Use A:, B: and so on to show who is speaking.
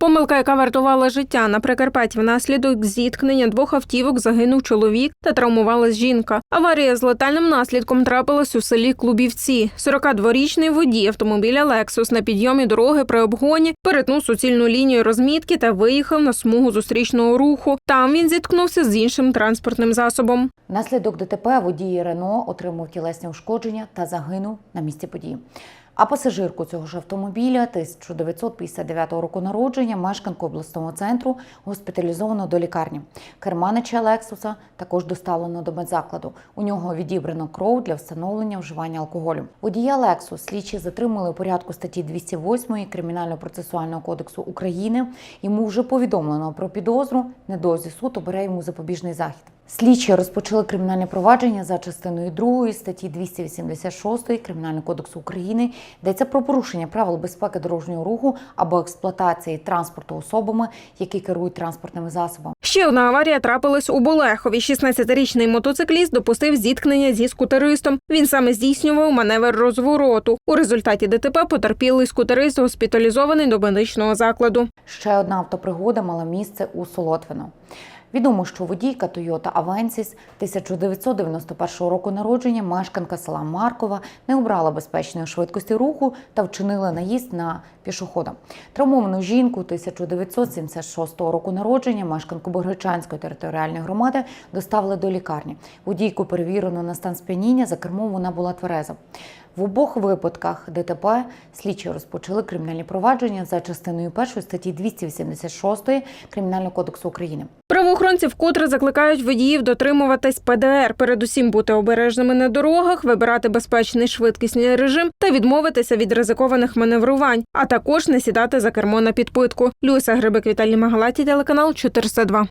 A: Помилка, яка вартувала життя на Прикарпатті внаслідок зіткнення двох автівок загинув чоловік та травмувалась жінка. Аварія з летальним наслідком трапилась у селі Клубівці. 42-річний водій автомобіля Лексус на підйомі дороги при обгоні перетнув суцільну лінію розмітки та виїхав на смугу зустрічного руху. Там він зіткнувся з іншим транспортним засобом.
B: Внаслідок ДТП водій Рено отримав тілесні ушкодження та загинув на місці події. А пасажирку цього ж автомобіля 1959 року народження, мешканку обласного центру, госпіталізовано до лікарні. Керманича Лексуса також доставлено до медзакладу. У нього відібрано кров для встановлення вживання алкоголю. Водія Лексус слідчі затримали у порядку статті 208 Кримінально-процесуального кодексу України. Йому вже повідомлено про підозру. Недовзі суд обере йому запобіжний захід. Слідчі розпочали кримінальне провадження за частиною 2 статті 286 Кримінального кодексу України. Йдеться про порушення правил безпеки дорожнього руху або експлуатації транспорту особами, які керують транспортними засобами.
A: Ще одна аварія трапилась у Болехові. 16-річний мотоцикліст допустив зіткнення зі скутеристом. Він саме здійснював маневр розвороту. У результаті ДТП потерпілий скутерист госпіталізований до медичного закладу.
B: Ще одна автопригода мала місце у Солотвино. Відомо, що водійка Toyota Avensis 1991 року народження, мешканка села Маркова, не обрала безпечної швидкості руху та вчинила наїзд на пішохода. Травмовану жінку 1976 року народження, мешканку Богречанської територіальної громади, доставили до лікарні. Водійку перевірено на стан сп'яніння, за кермом вона була твереза. В обох випадках ДТП слідчі розпочали кримінальні провадження за частиною 1 статті 286 Кримінального кодексу України.
A: Правоохоронці вкотре закликають водіїв дотримуватись ПДР, передусім бути обережними на дорогах, вибирати безпечний швидкісний режим та відмовитися від ризикованих маневрувань, а також не сідати за кермо на підпитку. Люся Грибик Віталій Магалаті, телеканал 402.